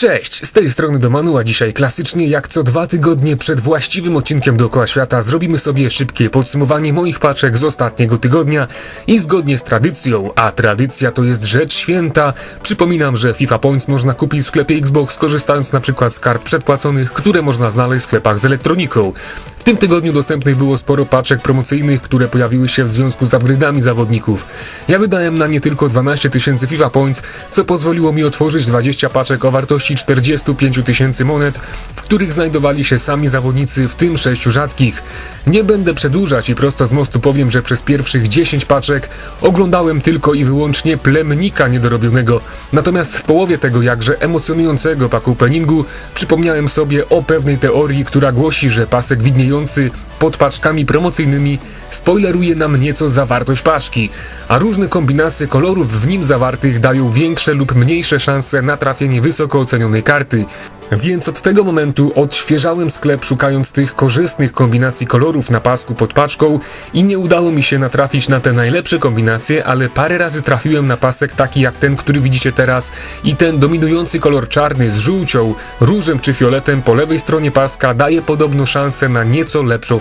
Cześć, z tej strony Domanu, a dzisiaj klasycznie jak co dwa tygodnie przed właściwym odcinkiem dookoła świata zrobimy sobie szybkie podsumowanie moich paczek z ostatniego tygodnia i zgodnie z tradycją, a tradycja to jest rzecz święta, przypominam, że FIFA Points można kupić w sklepie Xbox korzystając na przykład z kart przedpłaconych, które można znaleźć w sklepach z elektroniką. W tym tygodniu dostępnych było sporo paczek promocyjnych, które pojawiły się w związku z upgrade'ami zawodników. Ja wydałem na nie tylko 12 tysięcy FIFA Points, co pozwoliło mi otworzyć 20 paczek o wartości 45 tysięcy monet, w których znajdowali się sami zawodnicy, w tym 6 rzadkich. Nie będę przedłużać i prosto z mostu powiem, że przez pierwszych 10 paczek oglądałem tylko i wyłącznie plemnika niedorobionego. Natomiast w połowie tego jakże emocjonującego paku openingu przypomniałem sobie o pewnej teorii, która głosi, że pasek Beyoncé pod paczkami promocyjnymi spoileruje nam nieco zawartość paczki, a różne kombinacje kolorów w nim zawartych dają większe lub mniejsze szanse na trafienie wysoko ocenionej karty. Więc od tego momentu odświeżałem sklep szukając tych korzystnych kombinacji kolorów na pasku pod paczką i nie udało mi się natrafić na te najlepsze kombinacje, ale parę razy trafiłem na pasek taki jak ten, który widzicie teraz i ten dominujący kolor czarny z żółcią, różem czy fioletem po lewej stronie paska daje podobno szansę na nieco lepszą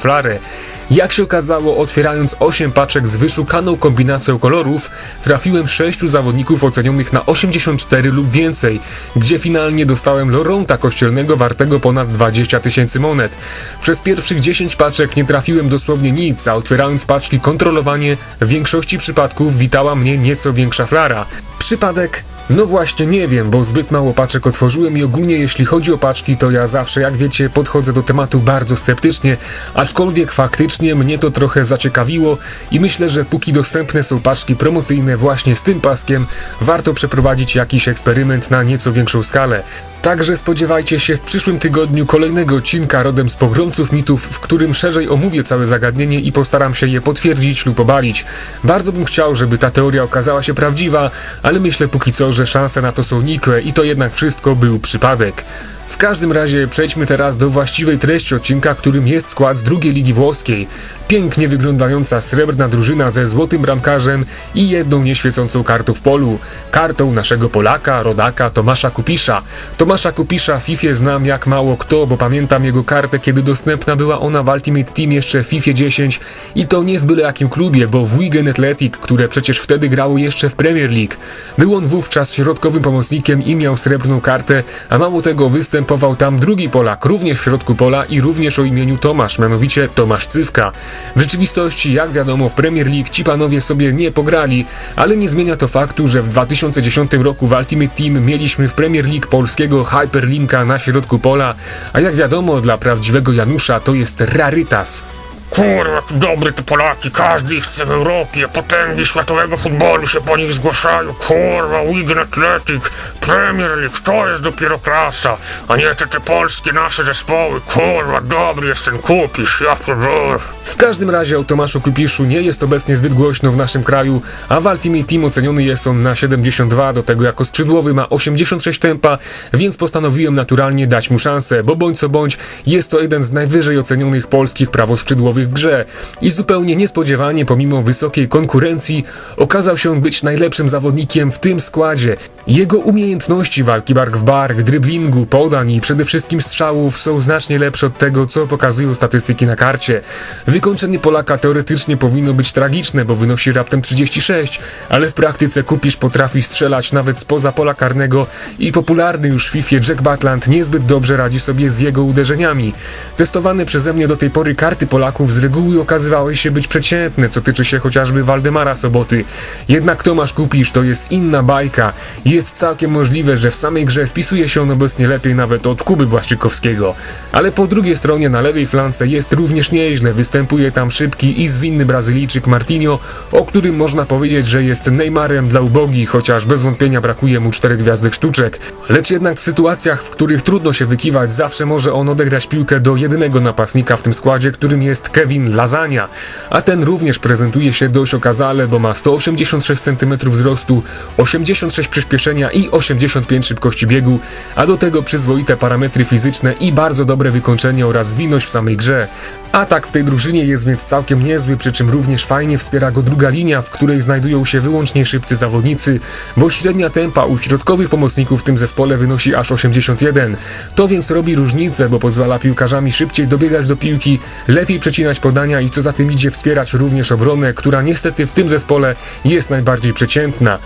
Jak się okazało, otwierając 8 paczek z wyszukaną kombinacją kolorów, trafiłem 6 zawodników ocenionych na 84 lub więcej, gdzie finalnie dostałem Loronta kościelnego wartego ponad 20 tysięcy monet. Przez pierwszych 10 paczek nie trafiłem dosłownie nic, a otwierając paczki kontrolowanie, w większości przypadków witała mnie nieco większa flara. Przypadek no właśnie nie wiem, bo zbyt mało paczek otworzyłem i ogólnie jeśli chodzi o paczki, to ja zawsze, jak wiecie, podchodzę do tematu bardzo sceptycznie, aczkolwiek faktycznie mnie to trochę zaciekawiło i myślę, że póki dostępne są paczki promocyjne właśnie z tym paskiem, warto przeprowadzić jakiś eksperyment na nieco większą skalę. Także spodziewajcie się w przyszłym tygodniu kolejnego odcinka rodem z pogromców mitów, w którym szerzej omówię całe zagadnienie i postaram się je potwierdzić lub obalić. Bardzo bym chciał, żeby ta teoria okazała się prawdziwa, ale myślę póki co, że szanse na to są nikłe i to jednak wszystko był przypadek. W każdym razie przejdźmy teraz do właściwej treści odcinka, którym jest skład z drugiej ligi włoskiej. Pięknie wyglądająca srebrna drużyna ze złotym bramkarzem i jedną nieświecącą kartą w polu. Kartą naszego Polaka, rodaka Tomasza Kupisza. Tomasza Kupisza w FIFA znam jak mało kto, bo pamiętam jego kartę, kiedy dostępna była ona w Ultimate Team jeszcze w FIFA 10 i to nie w byle jakim klubie, bo w Wigan Athletic, które przecież wtedy grało jeszcze w Premier League. Był on wówczas środkowym pomocnikiem i miał srebrną kartę, a mało tego występował tam drugi Polak, również w środku pola i również o imieniu Tomasz, mianowicie Tomasz Cywka. W rzeczywistości, jak wiadomo, w Premier League ci panowie sobie nie pograli, ale nie zmienia to faktu, że w 2010 roku w Ultimate Team mieliśmy w Premier League polskiego Hyperlinka na środku pola, a jak wiadomo, dla prawdziwego Janusza to jest rarytas. Kurwa, dobry to Polaki, każdy ich chce w Europie, potęgi światowego futbolu się po nich zgłaszają, kurwa, Wigan Athletic, Premier League, to jest dopiero klasa, a nie te, te polskie nasze zespoły, kurwa, dobry jest ten kupisz, ja pierdolę. W każdym razie o Tomaszu Kupiszu nie jest obecnie zbyt głośno w naszym kraju, a w Ultimate Team oceniony jest on na 72, do tego jako skrzydłowy ma 86 tempa, więc postanowiłem naturalnie dać mu szansę, bo bądź co bądź jest to jeden z najwyżej ocenionych polskich prawoskrzydłowych w grze i zupełnie niespodziewanie pomimo wysokiej konkurencji okazał się być najlepszym zawodnikiem w tym składzie. Jego umiejętności walki bark w bark, dryblingu, podań i przede wszystkim strzałów są znacznie lepsze od tego, co pokazują statystyki na karcie. Wykończenie Polaka teoretycznie powinno być tragiczne, bo wynosi raptem 36, ale w praktyce Kupisz potrafi strzelać nawet spoza pola karnego i popularny już w FIFA Jack Butland niezbyt dobrze radzi sobie z jego uderzeniami. Testowane przeze mnie do tej pory karty Polaków z reguły okazywały się być przeciętne, co tyczy się chociażby Waldemara Soboty. Jednak Tomasz Kupisz to jest inna bajka. Jest całkiem możliwe, że w samej grze spisuje się on obecnie lepiej nawet od Kuby Błaszczykowskiego. Ale po drugiej stronie na lewej flance jest również nieźle, występuje tam szybki i zwinny Brazylijczyk Martinho, o którym można powiedzieć, że jest Neymarem dla ubogich, chociaż bez wątpienia brakuje mu czterech gwiazdek sztuczek. Lecz jednak w sytuacjach, w których trudno się wykiwać, zawsze może on odegrać piłkę do jedynego napastnika w tym składzie, którym jest Kevin Lasagna, a ten również prezentuje się dość okazale, bo ma 186 cm wzrostu, 86 przyspieszenia i 85 szybkości biegu, a do tego przyzwoite parametry fizyczne i bardzo dobre wykończenie oraz zwinność w samej grze. Atak w tej drużynie jest więc całkiem niezły, przy czym również fajnie wspiera go druga linia, w której znajdują się wyłącznie szybcy zawodnicy, bo średnia tempa u środkowych pomocników w tym zespole wynosi aż 81. To więc robi różnicę, bo pozwala piłkarzami szybciej dobiegać do piłki, lepiej przecinać podania i co za tym idzie wspierać również obronę, która niestety w tym zespole jest najbardziej przeciętna.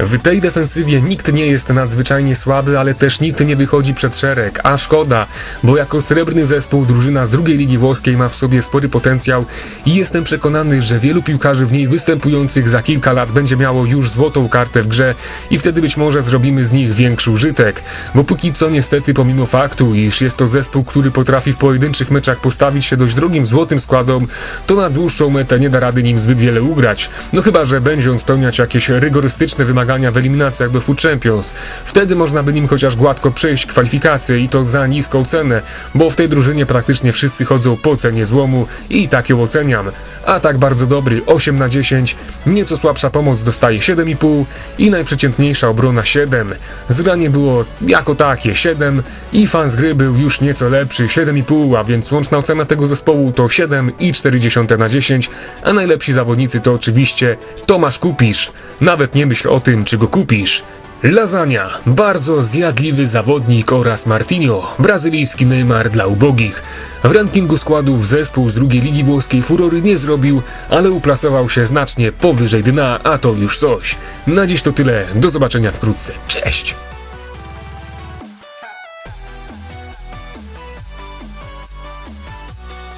W tej defensywie nikt nie jest nadzwyczajnie słaby, ale też nikt nie wychodzi przed szereg, a szkoda, bo jako srebrny zespół drużyna z drugiej ligi włoskiej ma w sobie spory potencjał i jestem przekonany, że wielu piłkarzy w niej występujących za kilka lat będzie miało już złotą kartę w grze i wtedy być może zrobimy z nich większy użytek, bo póki co niestety pomimo faktu, iż jest to zespół, który potrafi w pojedynczych meczach postawić się dość drogim złotym składom, to na dłuższą metę nie da rady nim zbyt wiele ugrać, no chyba, że będzie on spełniać jakieś rygorystyczne wymagania w eliminacjach do Food Champions. Wtedy można by nim chociaż gładko przejść kwalifikacje i to za niską cenę, bo w tej drużynie praktycznie wszyscy chodzą po cenie złomu i tak ją oceniam. A tak bardzo dobry 8 na 10, nieco słabsza pomoc dostaje 7,5 i najprzeciętniejsza obrona 7. Zgranie było jako takie 7 i fan z gry był już nieco lepszy 7,5, a więc łączna ocena tego zespołu to 7,4 na 10, a najlepsi zawodnicy to oczywiście Tomasz Kupisz. Nawet nie myśl o tym, czy go kupisz. Lasagna, bardzo zjadliwy zawodnik oraz Martinho, brazylijski Neymar dla ubogich. W rankingu składów zespół z drugiej ligi włoskiej furory nie zrobił, ale uplasował się znacznie powyżej dna, a to już coś. Na dziś to tyle, do zobaczenia wkrótce, cześć!